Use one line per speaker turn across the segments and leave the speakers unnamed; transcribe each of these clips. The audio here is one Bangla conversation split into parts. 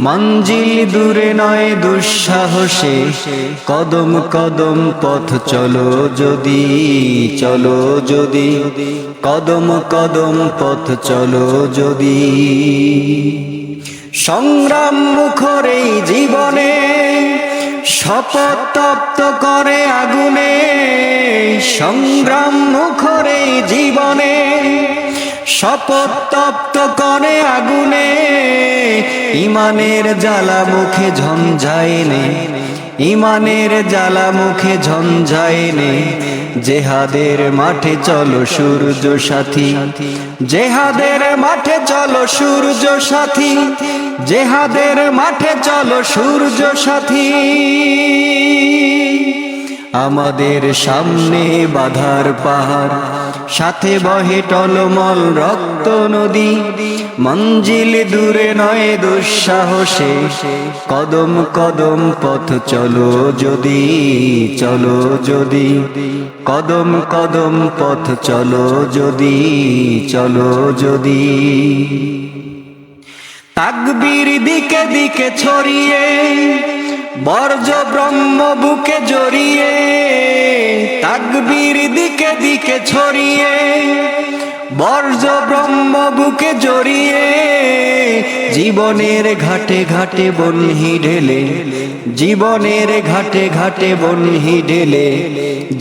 মঞ্জিল দূরে নয় দুঃসাহসে। কদম কদম পথ চলো যদি চলো যদি। কদম কদম পথ চলো যদি। সংগ্রাম মুখরে জীবনে, শপথ তপ্ত করে আগুনে। সংগ্রাম মুখরে জীবনে, শপথ তপ্ত করে আগুনে। ইমানের জ্বালা মুখে ঝঞ্ঝায়নে ইমানের জ্বালা মুখে ঝঞ্ঝায়নে জেহাদের মাঠে চলো সূর্য সাথী, জেহাদের মাঠে চলো সূর্য সাথী, জেহাদের মাঠে চলো সূর্য সাথী। আমাদের সামনে বাধার পাহাড়। সাথে বহে টলমল রক্ত নদী। মঞ্জিল দূরে নয় দুঃসাহসে। কদম কদম পথ চলো যদি চলো যদি। কদম কদম পথ চলো যদি চলো যদি। তাকবীর দিকে দিকে ছড়িয়ে বর্জ ব্রহ্ম বুকে জড়িয়ে, তাকবীর দিকে দিকে ছড়িয়ে বর্জ ব্রহ্ম বুকে জড়িয়ে, জীবনের ঘাটে ঘাটে বনহি ঢেলে, জীবনের ঘাটে ঘাটে বনহি ঢেলে,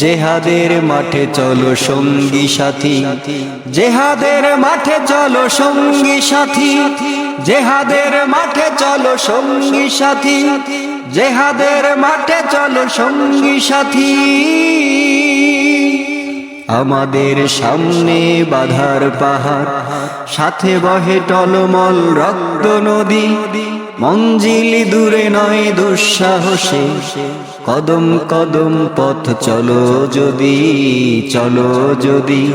জেহাদের মাঠে চলো সঙ্গী সাথী, জেহাদের মাঠে চলো সঙ্গী সাথী, জেহাদের মাঠে চলো সঙ্গী সাথী জেহাদের মাঠে চলো সঙ্গী সাথী। আমাদের সামনে বাধার পাহাড় সাথে বহে টলমল রক্ত নদী। মঞ্জিল দূরে নয় দুঃসাহসে। কদম কদম পথ চলো যদি চলো যদি।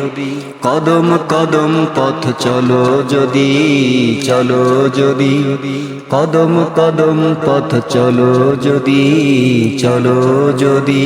কদম কদম পথ চলো যদি চলো যদি। কদম কদম পথ চলো যদি চলো যদি।